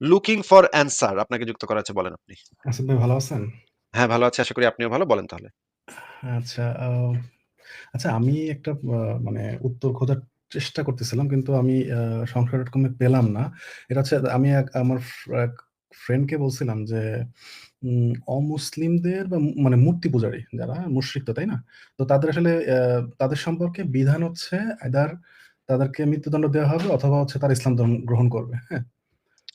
Looking for answer আপনাকে যুক্ত করা আছে বলেন আপনি। আসাদ ভাই ভালো আছেন? হ্যাঁ, ভালো আছি। আশা করি আপনিও ভালো। বলেন তাহলে। আচ্ছা, আচ্ছা আমি একটা মানে উত্তর খোঁজার চেষ্টা করতেছিলাম কিন্তু আমি আ সংশয়.com এ পেলাম না। এটা হচ্ছে আমি এক আমার এক ফ্রেন্ডকে বলছিলাম যে অমুসলিমদের বা মানে মূর্তি পূজারী যারা মুশরিক তো, তাই না? তো তাদের আসলে তাদের সম্পর্কে বিধান হচ্ছে আইদার তাদেরকে মৃত্যুদণ্ড দেওয়া হবে অথবা হচ্ছে তারা ইসলাম ধর্ম গ্রহণ করবে। হ্যাঁ?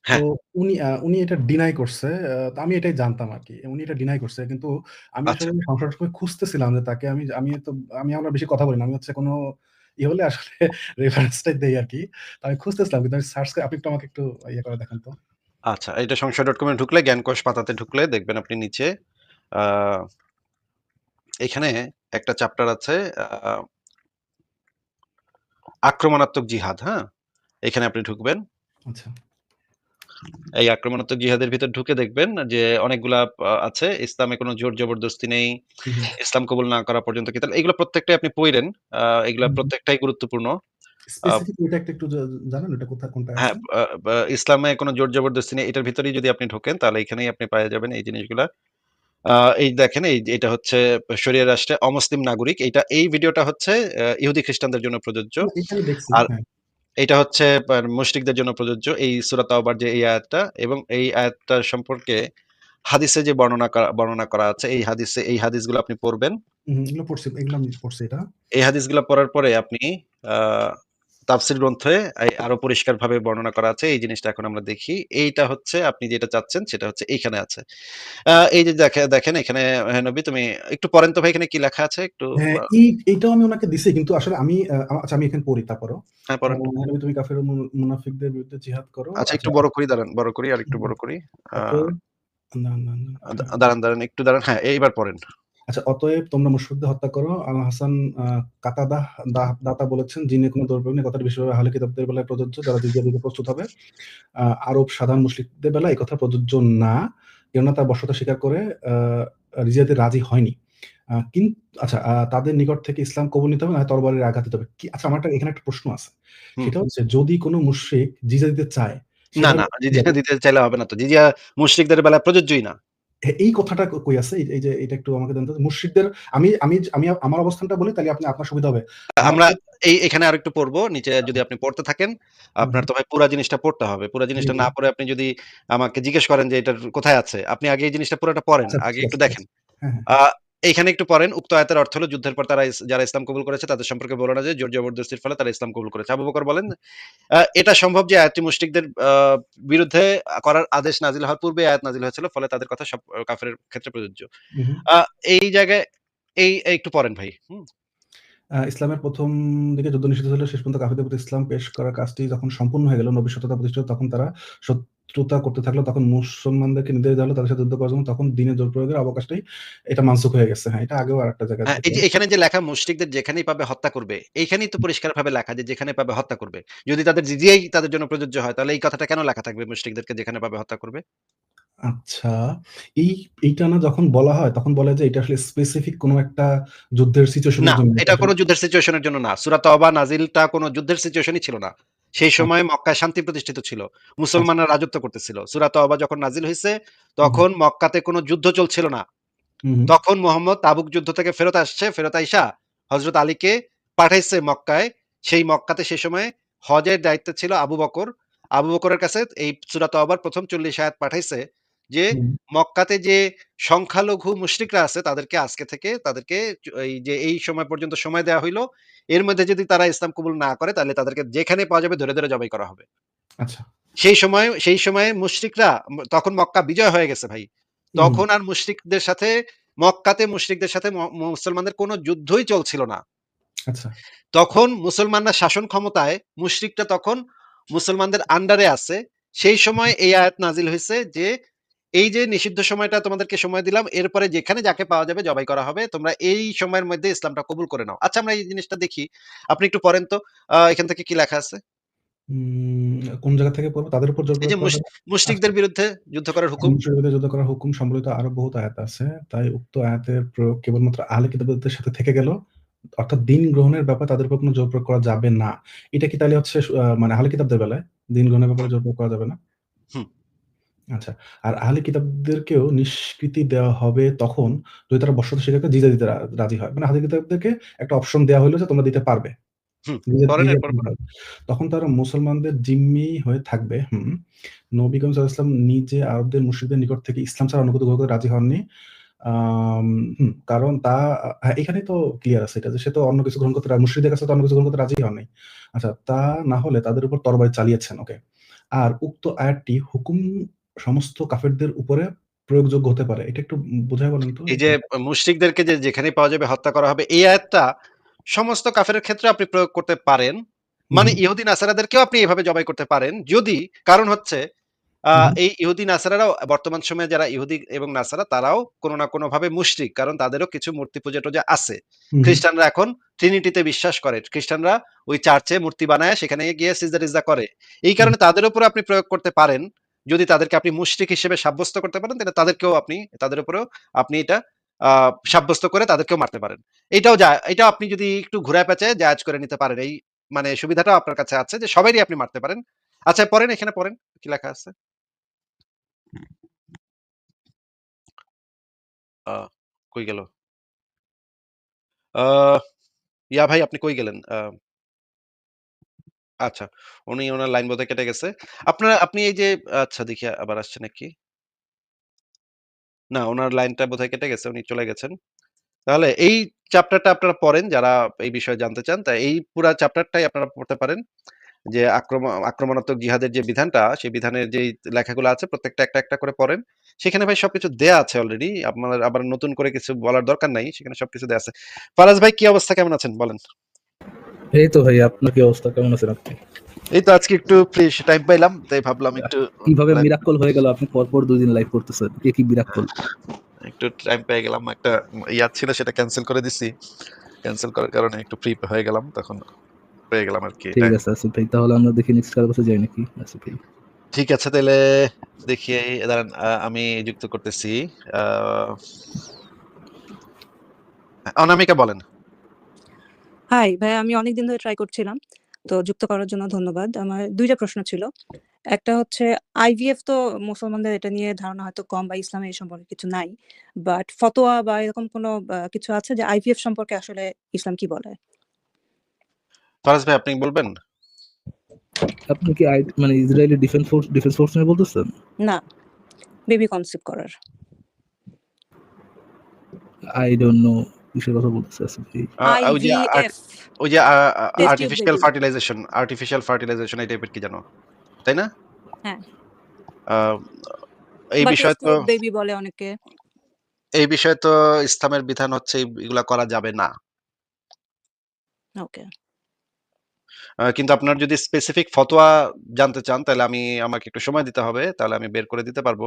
তো হ্যাঁ। উনি আ উনি এটা ডিনাই করছে। আ তো আমি এটাই জানতাম আরকি। উনি এটা ডিনাই করছে। কিন্তু আমি আচ্ছা। আসলে সংশয়.com এ খুঁজতেছিলাম যে তাকে আমি আমি তো আমি আমরা বেশি কথা বলি না। আমি হচ্ছে কোনো ইয়ে হলে আসলে রেফারেন্স টাই দেই আরকি। তো আমি খুঁজতেছিলাম কিন্তু আমি সার্চ করে আপনি একটু আমাকে একটু ইয়ে করে দেখান তো। আচ্ছা, এটা সংশয়.com এ ঢুকলে জ্ঞানকোষ পাতাতে ঢুকলে দেখবেন আপনি নিচে আ এখানে একটা চ্যাপ্টার আছে আ আক্রমণাত্মক জিহাদ, হ্যাঁ? এখানে আপনি ঢুকবেন। আচ্ছা। এই আক্রমণাত্মক জিহাদের ভিতর ঢুকে দেখবেন যে অনেকগুলা আছে। ইসলামে কোনো জোর জবরদস্তি নেই। ইসলাম কবুল না করা পর্যন্ত কিতাল এগুলো প্রত্যেকটাই আপনি পইড়েন। আ এগুলা। প্রত্যেকটাই গুরুত্বপূর্ণ। হ্যাঁ, ইসলামে কোন জোর জবরদস্তি নেই। এটার ভিতরেই যদি আপনি ঢোকেন তাহলে এখানেই আপনি পাইয়া যাবেন এই জিনিসগুলা। এই দেখেন এই এটা হচ্ছে শরিয়া রাষ্ট্রে অমুসলিম নাগরিক। এইটা এই ভিডিওটা হচ্ছে ইহুদি খ্রিস্টানদের জন্য প্রযোজ্য। না এটা হচ্ছে মুশরিকদের জন্য প্রযোজ্য। এই সূরা তাওবার যে এই আয়াতটা এবং এই আয়াতটা সম্পর্কে হাদিসে যে বর্ণনা করা বর্ণনা করা আছে এই হাদিসে এই হাদিসগুলো আপনি পড়বেন। এই এগুলো পড়ছি এগুলো আমি পড়ছি এটা। এই হাদিসগুলো পড়ার পরে আপনি তাফসীর গ্রন্থে আরও পরিষ্কারভাবে বর্ণনা করা আছে। এই জিনিসটা এখন আমরা দেখি। এইটা হচ্ছে আপনি যেটা চাচ্ছেন সেটা হচ্ছে এইখানে আছে। এই যে দেখেন এখানে নবী তুমি একটু পড়েন তো ভাই এখানে কি লেখা আছে একটু হ্যাঁ, এইটাও আমি উনাকে দিছি কিন্তু আসলে আমি আচ্ছা আমি এখানে পড়ি তারপরও। হ্যাঁ, পড়েন। নবী তুমি কাফের মুনাফিকদের বিরুদ্ধে জিহাদ করো। আচ্ছা একটু আচ্ছা বড় করি দাঁড়ান, বড় করি আরেকটু হুম, বড় করি। হ্যাঁ। দাঁড়ান, দাঁড়ান একটু দাঁড়ান। হ্যাঁ, এইবার পড়েন। আচ্ছা অতএব তোমরা মুশরিকদের হত্যা করো। আল হাসান দাহ দাতা বলেছেন যিনি কোন দুর্বল নেই। কথাটি বিশেষভাবে আহলে কিতাবদের বেলায় প্রযোজ্য যারা জিজিয়া দিতে প্রস্তুত হবে। আরব সাধারণ মুশরিকদের বেলায় এই কথা প্রযোজ্য না। কেননা তার বশ্যতা স্বীকার করে রিজিয়াতে রাজি হয়নি। আ কিন আচ্ছা তাদের নিকট থেকে ইসলাম কবুল নিতে হবে না তরবারির আঘাত দিতে হবে। কি আচ্ছা আমার একটা এখানে একটা প্রশ্ন আছে। সেটা হচ্ছে যদি কোন মুশরিক জিজিয়া দিতে চায় না, না জিজিয়া দিতে চাইলে হবে না তো। জিজিয়া মুশরিকদের বেলায় প্রযোজ্যই না। হ্যাঁ, এই কথাটা কই আছে? এই যে এটা একটু আমাকে দেন মুর্শিদদের আমি আমি আমি আমার অবস্থানটা বলি তাহলে আপনি আপনার সুবিধা হবে। আমরা এই এখানে আর একটু পড়ব। নিচে যদি আপনি পড়তে থাকেন, আপনার। তো ভাই পুরা জিনিসটা পড়তে হবে। পুরো জিনিসটা না পড়ে আপনি যদি আমাকে জিজ্ঞেস করেন যে এটা কোথায় আছে? আপনি আগে এই জিনিসটা পুরোটা পড়েন। আচ্ছা আগে একটু আছে, ঠিক দেখেন। এইখানে একটু পড়েন। উক্ত আয়াতের অর্থ হলো যুদ্ধের পর তারা যারা ইসলাম কবুল করেছে তাদের সম্পর্কে বলো না যে জোর জবরদস্তির ফলে তারা ইসলাম কবুল করেছে। আবু বকর বলেন, এটা সম্ভব যে আয়াতটি মুশরিকদের বিরুদ্ধে করার আদেশ নাজিল হওয়ার পূর্বে আয়াত নাজিল হয়েছিল। ফলে তাদের কথা সব কাফেরের ক্ষেত্রে প্রযোজ্য। এই জায়গায় এই একটু পড়েন ভাই। ইসলামের প্রথম দিকে যুদ্ধ নিষিদ্ধ ছিল। শেষ পর্যন্ত কাফিরদের প্রতি ইসলাম পেশ করার কাজটি যখন সম্পূর্ণ হয়ে গেল, নবীর সত্যতা প্রতিষ্ঠিত তখন তারা শত্রুতা করতে থাকল। তখন মুসলমানদেরকে নির্দেশ দেওয়া হলো তাদের সাথে যুদ্ধ করার জন্য। তখন দ্বীনের জোর প্রয়োগের অবকাশটাই এটা মানসুখ হয়ে গেছে। হ্যাঁ, এটা আগেও আরেকটা জায়গায় হ্যাঁ, এই যে দেখলাম। এখানে যে লেখা মুশরিকদের যেখানেই পাবে হত্যা করবে। এইখানেই তো পরিষ্কারভাবে লেখা যে যেখানে পাবে হত্যা করবে। যদি তাদের জিজিয়াই তাদের জন্য প্রযোজ্য হয় তাহলে এই কথাটা কেন লেখা থাকবে মুশরিকদেরকে যেখানে পাবে হত্যা করবে? আচ্ছা, এই এইটা না যখন বলা হয় তখন বলে যে এটা আসলে স্পেসিফিক কোন একটা যুদ্ধের সিচুয়েশন না, এটা কোন যুদ্ধের সিচুয়েশন এর জন্য না। সূরা তওবা নাজিলটা কোন যুদ্ধের সিচুয়েশনই ছিল না। সেই আচ্ছা, সময় মক্কায় শান্তি প্রতিষ্ঠিত ছিল। আচ্ছা। মুসলমানরা রাজত্ব করতেছিল। সুরাত অবা যখন নাজিল হইছে হু, হু। তখন মক্কাতে কোনো যুদ্ধ চলছিল না। তখন মোহাম্মদ তাবুক যুদ্ধ থেকে ফেরত আসছে। ফেরত আইসা হজরত আলীকে পাঠাইছে মক্কায়। সেই মক্কাতে সে সময় হজের দায়িত্ব ছিল আবু বকর। আবু বকরের কাছে এই সুরাত আবার প্রথম চল্লিশ আয়াত পাঠাইছে যে মক্কাতে যে সংখ্যালঘু মুশরিকরা আছে তাদেরকে আজকে থেকে তাদেরকে এই যে এই সময় পর্যন্ত সময় দেওয়া হইল। এর মধ্যে যদি তারা ইসলাম কবুল না করে তাহলে তাদেরকে যেখানে পাওয়া যাবে ধরে, ধরে জবাই করা হবে। আচ্ছা। সেই সময় সেই সময়ে মুশরিকরা তখন মক্কা বিজয় হয়ে গেছে ভাই। তখন আর মুশরিকদের সাথে মক্কাতে মুশরিকদের সাথে মুসলমানদের কোনো যুদ্ধই চলছিল না। আচ্ছা। তখন মুসলমানরা শাসন ক্ষমতায়, মুশরিকরা তখন মুসলমানদের আন্ডারে আছে। সেই সময় এই আয়াত নাজিল হয়েছে যে, এই যে নিষিদ্ধ সময়টা তোমাদেরকে সময় দিলাম, এরপরে যেখানে যাকে পাওয়া যাবে জবাই করা হবে। তোমরা এই সময়ের মধ্যে ইসলামটা কবুল করে নাও। আচ্ছা আমরা এই জিনিসটা দেখি। আপনি একটু পড়েন তো এখান থেকে কি লেখা আছে? কোন জায়গা থেকে পড়ব? তাদের উপর এই যে। মুশরিকদের বিরুদ্ধে যুদ্ধ করার হুকুম। মুশরিকদের যুদ্ধ করার হুকুম সম্বলিত আরও বহুত আয়াত আছে। তাই উক্ত আয়াতের প্রয়োগ কেবলমাত্র আহলে কিতাবদের সাথে থেকে গেল। অর্থাৎ দিন গ্রহণের ব্যাপারে তাদের উপর কোন জোর প্রয়োগ করা যাবে না। এটা কি তাইলে হচ্ছে মানে আহলে কিতাবদের বেলায় দিন গ্রহণের ব্যাপারে জোর প্রয়োগ করা যাবে না? হুম। আচ্ছা। আর আহলে কিতাবদেরকেও নিষ্কৃতি দেওয়া হবে তখন যদি তারা বর্শত শিকারকে জিজা দিতে রা রাজি হয়। মানে আহলে কিতাবদেরকে একটা অপশন দেওয়া হইল যে তোমরা দিতে পারবে। হুম, এরপর দিতে। তখন তারা মুসলমানদের জিম্মি হয়ে থাকবে। হুম। নবী করিম সাল্লাল্লাহু আলাইহি ওয়াসাল্লাম নিজে আরবদের মুশরিকদের নিকট থেকে ইসলাম ছাড়া অন্য কিছু গ্রহণ করতে রাজি হননি। আম হুম, কারণ তা হ্যাঁ, এখানেই তো ক্লিয়ার আছে এটা যে সে তো অন্য কিছু গ্রহণ করতে রা মুশরিকদের কাছে তো অন্য কিছু গ্রহণ করতে রাজি হন নাই। আচ্ছা, তা না হলে তাদের উপর তরবারি চালিয়েছেন, ওকে। আর উক্ত আয়াতটি হুকুম সমস্ত কাফেরদের উপরে প্রয়োগযোগ্য হতে পারে। এটা একটু বুঝায় বলেন তো এই যে? মুশরিকদেরকে যে যেখানেই পাওয়া যাবে হত্যা করা হবে, এই আয়াতটা সমস্ত কাফেরের ক্ষেত্রে আপনি প্রয়োগ করতে পারেন। মানে। ইহুদি নাসারাদেরকেও আপনি এভাবে জবাই করতে পারেন। যদি কারণ হচ্ছে। এই ইহুদি নাসারারাও বর্তমান সময়ে যারা ইহুদি এবং নাসারা তারাও কোনো না কোনো ভাবে মুশরিক। কারণ তাদেরও কিছু মূর্তি পূজা-টুজা আছে। হু, হু। খ্রিস্টানরা এখন ট্রিনিটিতে বিশ্বাস করে। খ্রিস্টানরা ওই চার্চে মূর্তি বানায় সেখানে গিয়ে সিজদা-টিজদা করে। এই কারণে তাদের উপরেও আপনি প্রয়োগ করতে পারেন। যদি তাদেরকে আপনি মুশরিক হিসেবে সাব্যস্ত করতে পারেন, তাহলে তাদেরকেও আপনি তাদের উপরেও আপনি এটা সাব্যস্ত করে তাদেরকেও মারতে পারেন। এটাও যা এটাও আপনি যদি একটু ঘুরায় পেঁচায় জায়েজ করে নিতে পারেন। এই মানে সুবিধাটাও আপনার কাছে আছে যে সবাইরই আপনি মারতে পারেন। আচ্ছা পড়েন এখানে পড়েন। কি লেখা আছে? কই গেল? ইয়া ভাই আপনি কই গেলেন? আচ্ছা। উনি উনার লাইন বোধহয় কেটে গেছে। আপনারা আপনি এই যে আচ্ছা দেখি আবার আসছে নাকি? না, উনার লাইনটা বোধহয় কেটে গেছে। উনি চলে গেছেন। তাহলে এই চ্যাপ্টারটা আপনারা পড়েন যারা এই বিষয়ে জানতে চান। তা এই পুরা চ্যাপ্টারটাই আপনারা পড়তে পারেন। যে আক্রম আক্রমণাত্মক জিহাদের যে বিধানটা, সেই বিধানের যেই লেখাগুলো আছে প্রত্যেকটা একটা, একটা করে পড়েন। সেখানে ভাই সবকিছু দেয়া আছে অলরেডি। আপনার আবার নতুন করে কিছু বলার দরকার নাই। সেখানে সবকিছু দেয়া আছে। ফারাজ ভাই কি অবস্থা কেমন আছেন বলেন? এই তো ভাই আপনার কি অবস্থা? কেমন আছেন আপনি? এই তো আজকে একটু ফ্রি টাইম পাইলাম। তাই ভাবলাম একটু কীভাবে লাইভ মিরাক্কল হয়ে গেল আপনি পরপর ২ দিন লাইভ করতেছেন। এ কি মিরাক্কল? একটু টাইম পেয়ে গেলাম। একটা ইয়া ছিল সেটা ক্যানসেল করে দিছি। ক্যানসেল করার কারণে একটু ফ্রি হয়ে গেলাম। তখন পেয়ে গেলাম আরকি ঠিক আছে আসিফ ভাই। তাহলে আমরা দেখি নেক্সট কারও কাছে যাই নাকি আসিফ ভাই? ঠিক আছে তাইলে দেখি দাঁড়ান আমি যুক্ত করতেছি। অনামিকা বলেন। হাই ভাইয়া আমি অনেকদিন ধরে ট্রাই করছিলাম। তো যুক্ত করার জন্য ধন্যবাদ। আমার দুইটা প্রশ্ন ছিল। একটা হচ্ছে আইভিএফ তো মুসলমানদের এটা নিয়ে ধারণা হয়তো কম বা ইসলামে এই সম্পর্কে কিছু নাই। বাট ফতোয়া বা এরকম কোনো কিছু আছে যে আইভিএফ সম্পর্কে আসলে ইসলাম কি বলে? ফারাজ ভাই আপনি বলবেন? আপনি কি আই মানে Israeli defence force defence force নিয়ে বলতেছেন? না। বেবি কনসিভ করার। আই don't know কিসের কথা বলতেছে আসিফ ভাই? আ ওই যে ওই যে আর্টিফিশিয়াল ফার্টিলাইজেশন আর্টিফিশিয়াল ফার্টিলাইজেশন এই টাইপের কি যেন? তাই না? হ্যাঁ। এই বিষয়ে তো বেবি বলে অনেকে। এই বিষয়ে তো ইসলামের বিধান হচ্ছে এগুলা করা যাবে না। ওকে। কিন্তু আপনার যদি স্পেসিফিক ফতোয়া জানতে চান তাহলে আমি আমাকে একটু সময় দিতে হবে। তাহলে আমি বের করে দিতে পারব।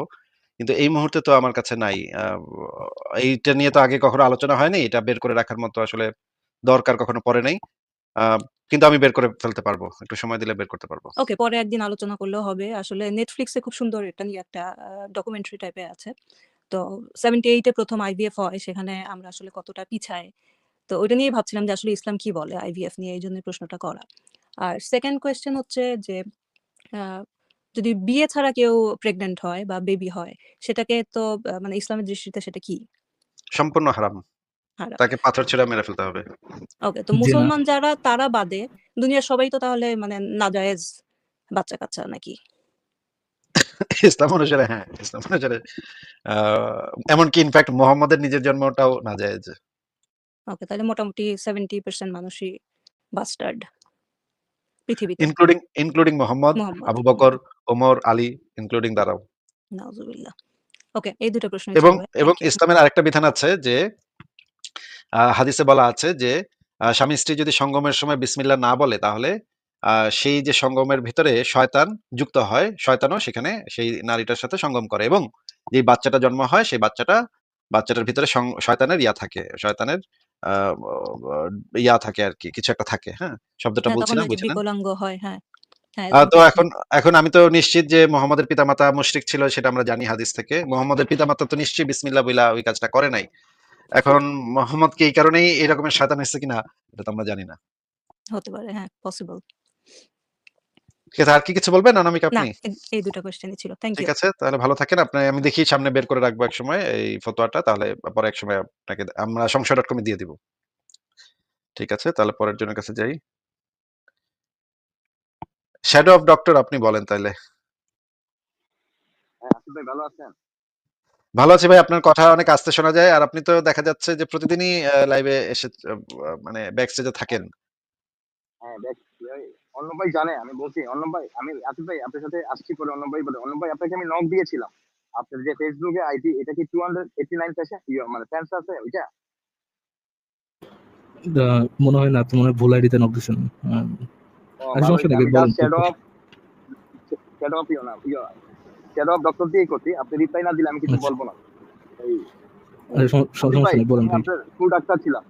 কিন্তু এই মুহূর্তে তো আমার কাছে নাই। এইটা নিয়ে তো আগে কখনো আলোচনা হয়নি। এটা বের করে রাখার মতো আসলে দরকার কখনো পড়ে নাই। কিন্তু আমি বের করে ফেলতে পারব। একটু সময় দিলে বের করতে পারব। ওকে, পরে একদিন আলোচনা করলেও হবে। আসলে নেটফ্লিক্সে খুব সুন্দর এটা নিয়ে একটা ডকুমেন্টারি টাইপের আছে। তো 78 এ ১ম আইভিএফ হয় সেখানে আমরা আসলে কতটা পিছাই। তো ওইটা নিয়েই ভাবছিলাম যে আসলে ইসলাম কি বলে আইভিএফ নিয়ে এইজন্যই প্রশ্নটা করা। আর সেকেন্ড কোয়েশ্চেন হচ্ছে যে যদি বিয়ে ছাড়া কেউ প্রেগনেন্ট হয় বা বেবি হয় সেটাকে তো মানে ইসলামের দৃষ্টিতে সেটা কি? সম্পূর্ণ হারাম। তাকে পাথর ছুঁড়ে মেরে ফেলতে হবে। ওকে তো মুসলমান যারা তারা বাদে দুনিয়ার সবাই তো তাহলে মানে নাজায়েজ বাচ্চা-কাচ্চা নাকি? ইসলাম অনুসারে হ্যাঁ, ইসলাম অনুসারে এমনকি ইনফেক্ট মুহাম্মদের নিজের জন্মটাও নাজায়েজ। ওকে তাহলে মোটামুটি 70% মানুষই বাস্টার্ড। পৃথিবীতে। Including including Muhammad. Abu Bakr, Omar, Ali including. নাউজুবিল্লাহ। ওকে এই ২ টা প্রশ্নই এবং এবং ইসলামের আরেকটা বিধান আছে যে হাদিসে বলা আছে যে স্বামী-স্ত্রী যদি সঙ্গমের সময় বিসমিল্লাহ না বলে তাহলে সেই যে সঙ্গমের ভিতরে শয়তান যুক্ত হয়, শয়তানও সেখানে সেই নারীটার সাথে সঙ্গম করে এবং যেই বাচ্চাটা জন্ম হয় সেই বাচ্চাটা বাচ্চাটার ভিতরে শয়তানের ইয়া থাকে। শয়তানের ইয়া থাকে আর কি কিছু একটা থাকে, হ্যাঁ? শব্দটা হ্যাঁ, বলছি না, বুঝি বিকলাঙ্গ হয়, হ্যাঁ। হ্যাঁ, তো এখন এখন আমি তো নিশ্চিত যে মোহাম্মদের পিতামাতা মুশরিক ছিল সেটা আমরা জানি হাদিস থেকে। মোহাম্মদের পিতামাতা তো নিশ্চয়ই বিসমিল্লাহ বইলা ওই কাজটা করে নাই। এখন মোহাম্মদ কি এই কারণেই এই রকমের শয়তান এসেছে কিনা এটা তো আমরা জানি না। হতে পারে, হ্যাঁ, পসিবল। ঠিক আছে, আর কি কিছু বলবেন অনামিকা আপনি? এই ২ টা কোয়েশ্চেনই ছিল। থ্যাংক ঠিক আছে, তাহলে ভালো থাকেন। আপনি আমি দেখি সামনে বের করে রাখব একসময় এই ফতোয়াটা। তাহলে পরে একসময় আপনাকে আমরা সংশয়.com এ দিয়ে দিব। ঠিক আছে, তাহলে পরের জনের কাছে যাই। শ্যাডো অফ ডক্টর আপনি বলেন তাইলে। হ্যাঁ, ভালো আছেন? ভালো আছি ভাই, আপনার কথা অনেক আস্তে শোনা যায়। আর আপনি তো দেখা যাচ্ছে যে প্রতিদিনই লাইভে এসে মানে ব্যাক স্টেজে থাকেন। হ্যাঁ, দেখ ভাই জানে আমি বলছি অর্ণব ভাই আমি আসিফ ভাই আপনার সাথে আসছি পরে অর্ণব ভাই বলে অর্ণব ভাই আপনাকে আমি নক দিয়েছিলাম। আপনার যে ফেসবুকে আইডি এটা কি 289 ফ্যাশন ইয়ে মানে ফ্যান্স আছে ওইটা? মনে হয় না মনে ভুল আইডিতে নক দিছেন। আচ্ছা ভালো সমস্যা। নেই শ্যাডো অফ শ্যাডো অফ ইও না ইয়ে শ্যাডো অফ ডক্টর দিয়ে করছি। আপনি রিপ্লাই না দিলে আমি কিছু বলব না। আচ্ছা সমস্যা নেই বলেন স্কুল ডাক্তার ছিলাম।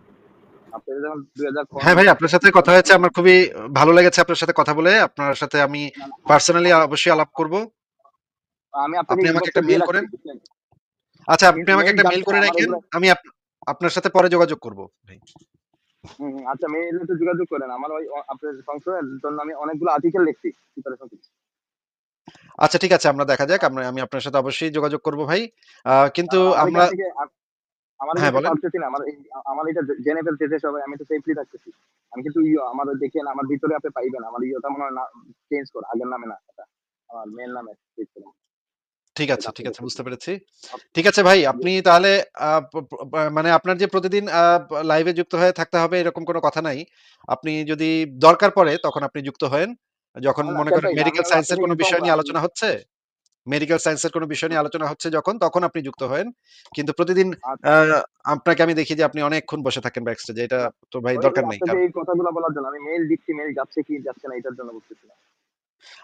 আপনি যখন 2005 হ্যাঁ ভাই, আপনার সাথে কথা হয়েছে আমার খুবই ভালো লেগেছে আপনার সাথে কথা বলে। আপনার সাথে আমি পার্সোনালি অবশ্যই আলাপ করব। আমি আপনি আমাকে একটা মেইল করেন। আচ্ছা, আপনি আমাকে একটা মেইল করে রাখেন। আমি আপনার সাথে পরে যোগাযোগ করব ভাই। আচ্ছা মেইলে তো যোগাযোগ করেন। আমার ওই আপনার সংশয়ের জন্য আমি অনেকগুলো আর্টিকেল লিখছি প্রিপারেশন। আচ্ছা ঠিক আছে, আমরা দেখা যাক। আমরা আমি আপনার সাথে অবশ্যই যোগাযোগ করব ভাই। কিন্তু আমার আমরা এখান থেকে আ আমার এখান থেকে বলেন। পারতেছি না। আমার আমার এটা জেনে ফেলতেছে সবাই। আমি তো সেফলি থাকতেছি। আমি কিন্তু আমার দেখেন আমার ভিতরে আপনি পাইবেন। আমার ইয়েটা মনে হয় না চেঞ্জ করা। আগের নামে না এটা। আমার মেইন নামে ঠিক আছে, ঠিক আছে বুঝতে পেরেছি। ঠিক আছে ভাই, আপনি তাহলে মানে আপনার যে প্রতিদিন লাইভে যুক্ত হয়ে থাকতে হবে এরকম কোনো কথা নাই। আপনি যদি দরকার পড়ে তখন আপনি যুক্ত হয়েন। যখন না মনে করেন মেডিকেল আমিও সায়েন্স কোনো বিষয় নিয়ে আলোচনা হচ্ছে মেডিকেল সায়েন্স এর কোনো বিষয় নিয়ে আলোচনা হচ্ছে যখন, তখন আপনি যুক্ত হয়েন। কিন্তু প্রতিদিন আচ্ছা। আপনাকে আমি দেখি যে আপনি অনেকক্ষণ বসে থাকেন ব্যাক স্টেজে। এটা তো ভাই দরকার নেই। এই কথাগুলো বলার জন্য আমি মেইল দিচ্ছি, মেইল যাচ্ছে কি যাচ্ছে না এটার জন্য বলতেছি।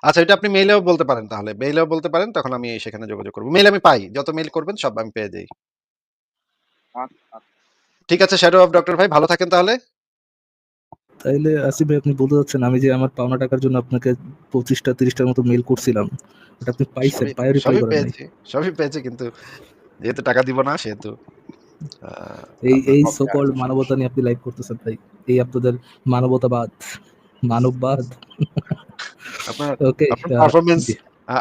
আচ্ছা এটা আপনি মেইলেও বলতে পারেন তাহলে। মেইলেও বলতে পারেন তখন আমি সেখানে যোগাযোগ করব। মেইল আমি পাই। যত মেইল করবেন সব আমি পেয়ে যাই। আচ্ছা, আচ্ছা। ঠিক আছে শ্যাডো অফ ডক্টর ভাই ভালো থাকেন তাহলে। তাইলে আসিফ ভাই আপনি বলতে চাচ্ছেন আমি যে আমার পাওনা টাকার জন্য আপনাকে ২৫ টা ৩০ টার মতো মেইল করছিলাম। এটা আপনি পাইছেন, পাইয়া রিপ্লাই সবই করেন। পেয়েছি। সবই পেয়েছি কিন্তু যেহেতু টাকা দিব না সেহেতু এই এই ওকে সো কল্ড আচ্ছা। মানবতা নিয়ে আপনি লাইভ করতেছেন ভাই। এই আপনাদের মানবতাবাদ, মানববাদ। আপনার পারফরম্যান্স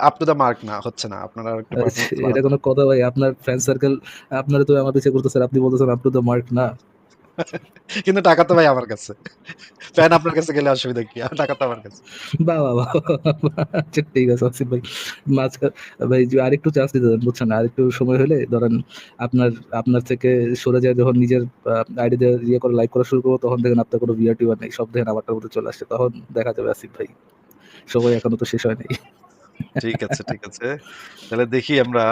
আপ টু মার্ক না হচ্ছে না। আপনার আচ্ছা এটা কোনো কথা ভাই? আপনার ফ্রেন্ড সার্কেল আপনারা তো আমার পিছে করতেছেন। আপনি বলতেছেন আপ টু দ্য মার্ক না। কিন্তু টাকা তো ভাই আমার কাছে। ফ্যান আপনার কাছে গেলে অসুবিধা কি? টাকা তো আমার কাছে। বাহ! বাহ! আচ্ছা ঠিক আছে আসিফ ভাই। মাঝখান ভাই যে আরেকটু চান্স দিতে দেন বুঝছেন? আরেকটু সময় হলে ধরেন আপনার আপনার থেকে সরে যায় যখন নিজের আইডি দিয়ে ইয়ে করে লাইক করা শুরু করব তখন দেখেন আপনার কোনো ভিআর টিআর নেই। সব দেখেন আমারটার মধ্যে চলে আসছে। তখন দেখা যাবে আসিফ ভাই। সময় এখনও তো শেষ হয় নাই। ঠিক আছে, ঠিক আছে। তাহলে দেখি আমরা